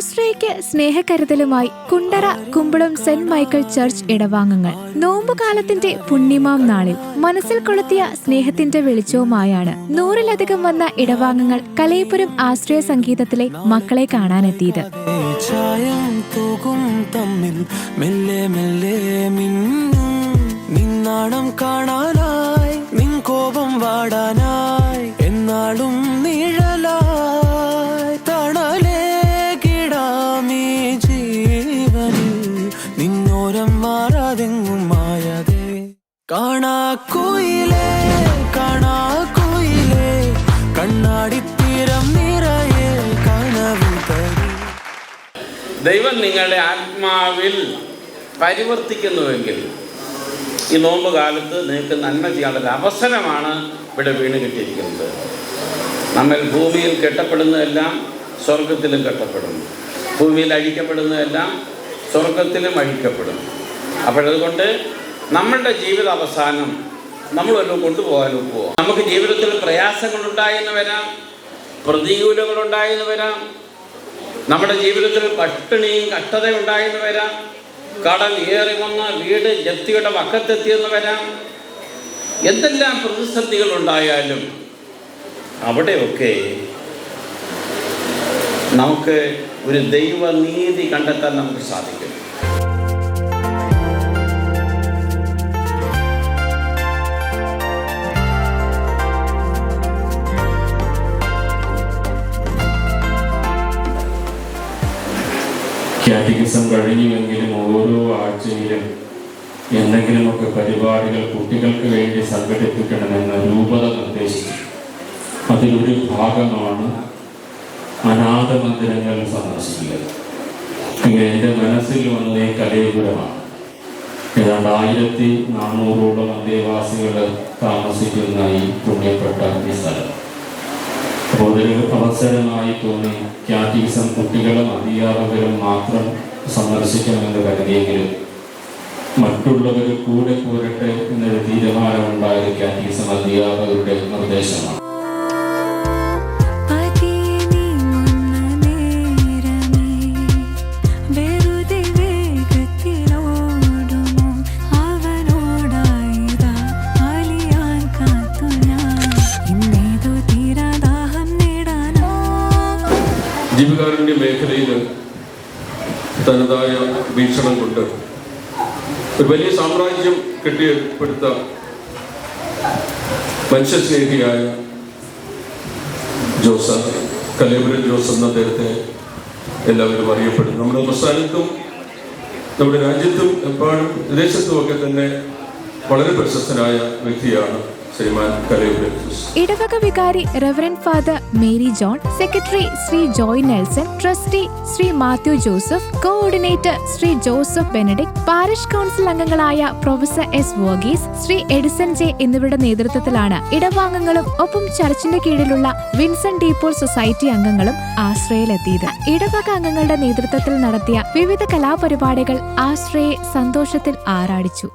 ആശ്രയയ്ക്ക് സ്നേഹകരുതലുമായി Kundara Kumbalam saint Michael church ഇടവാങ്ങങ്ങൾ. നോമ്പുകാലത്തിന്റെ പുണ്യമാം നാളിൽ മനസ്സിൽ കൊളുത്തിയ സ്നേഹത്തിന്റെ വെളിച്ചവുമായാണ് നൂറിലധികം വന്ന ഇടവാങ്ങങ്ങൾ കലയപുരം ആശ്രയ സംഗീതത്തിലെ മക്കളെ കാണാനെത്തിയത്. കാണാനായി കോപം വാടാനായി. എന്നാളും ദൈവം നിങ്ങളുടെ ആത്മാവിൽ പരിവർത്തിക്കുന്നുവെങ്കിൽ ഈ നോമ്പ് കാലത്ത് നിങ്ങൾക്ക് നന്മ ചെയ്യാനുള്ള അവസരമാണ് ഇവിടെ വീണ് കിട്ടിയിരിക്കുന്നത്. നമ്മൾ ഭൂമിയിൽ കെട്ടപ്പെടുന്നതെല്ലാം സ്വർഗത്തിലും കെട്ടപ്പെടും ഭൂമിയിൽ അഴിക്കപ്പെടുന്നതെല്ലാം സ്വർഗത്തിലും അഴിക്കപ്പെടും അപ്പോഴതുകൊണ്ട് നമ്മളുടെ ജീവിത അവസാനം നമ്മളൊന്നും കൊണ്ടുപോകാനും പോവാം നമുക്ക് ജീവിതത്തിൽ പ്രയാസങ്ങളുണ്ടായെന്ന് വരാം പ്രതികൂലങ്ങളുണ്ടായെന്ന് വരാം നമ്മുടെ ജീവിതത്തിൽ പട്ടിണിയും കഷ്ടതയും ഉണ്ടായെന്ന് വരാം. കടൽ ഏറി വന്ന് വീട് ജപ്തിയുടെ വക്കത്തെത്തിയെന്ന് വരാം. എന്തെല്ലാം പ്രതിസന്ധികൾ ഉണ്ടായാലും അവിടെയൊക്കെ നമുക്ക് ഒരു ദൈവനീതി കണ്ടെത്താൻ നമുക്ക് സാധിക്കും. കാറ്റഗിസം കഴിഞ്ഞുവെങ്കിലും ഓരോ ആഴ്ചയിലും എന്തെങ്കിലുമൊക്കെ പരിപാടികൾ കുട്ടികൾക്ക് വേണ്ടി സംഘടിപ്പിക്കണമെന്ന് രൂപത നിർദ്ദേശിച്ചു. അതിലൊരു ഭാഗമാണ് അനാഥ മന്ദിരങ്ങൾ സന്ദർശിക്കുക എന്റെ മനസ്സിൽ വന്നേ കലയപുരമാണ്. ഏതാണ്ട് ആയിരത്തി നാനൂറോളം അന്തേവാസികൾ താമസിക്കുന്ന ഈ പുണ്യപ്പെട്ട ഈ സ്ഥലം. അതൊരു അവസരമായി തോന്നി. ക്യാറ്റീസം കുട്ടികളും അധ്യാപകരും മാത്രം സന്ദർശിക്കണമെന്ന് കരുതിയെങ്കിലും മറ്റുള്ളവർ കൂടെ പോരട്ടെ എന്നൊരു തീരുമാനമുണ്ടായ ക്യാറ്റീസം അധ്യാപകരുടെ നിർദ്ദേശമാണ്. ജീവകാരുണ്യ മേഖലയിൽ തനതായ വീക്ഷണം കൊണ്ട് ഒരു വലിയ സാമ്രാജ്യം കെട്ടിയെടുത്ത മനുഷ്യസ്നേഹിയായ ജോസ് കലേപുരൻ ജോസ് എന്ന അദ്ദേഹത്തെ എല്ലാവരും അറിയപ്പെടും നമ്മുടെ സംസ്ഥാനത്തും നമ്മുടെ രാജ്യത്തും എപ്പോഴും വിദേശത്തുമൊക്കെ തന്നെ വളരെ പ്രശസ്തനായ വ്യക്തിയാണ്. ശ്രീമാൻ ഇടവക വികാരി reverend father Mary John secretary Shri Joy Nelson trustee Shri Mathew Joseph coordinator Shri Joseph Benedict parish council അംഗങ്ങളായ professor S Varghese Shri Edison J എന്നിവരുടെ നേതൃത്വത്തിലാണ് ഇടവാംഗങ്ങളും ഒപ്പം ചർച്ചിന്റെ കീഴിലുള്ള വിൻസൺ ഡീപോൾ സൊസൈറ്റി അംഗങ്ങളും ആശ്രയയിലെത്തിയത്. ഇടവക അംഗങ്ങളുടെ നേതൃത്വത്തിൽ നടത്തിയ വിവിധ കലാപരിപാടികൾ ആശ്രയെ സന്തോഷത്തിൽ ആറാടിച്ചു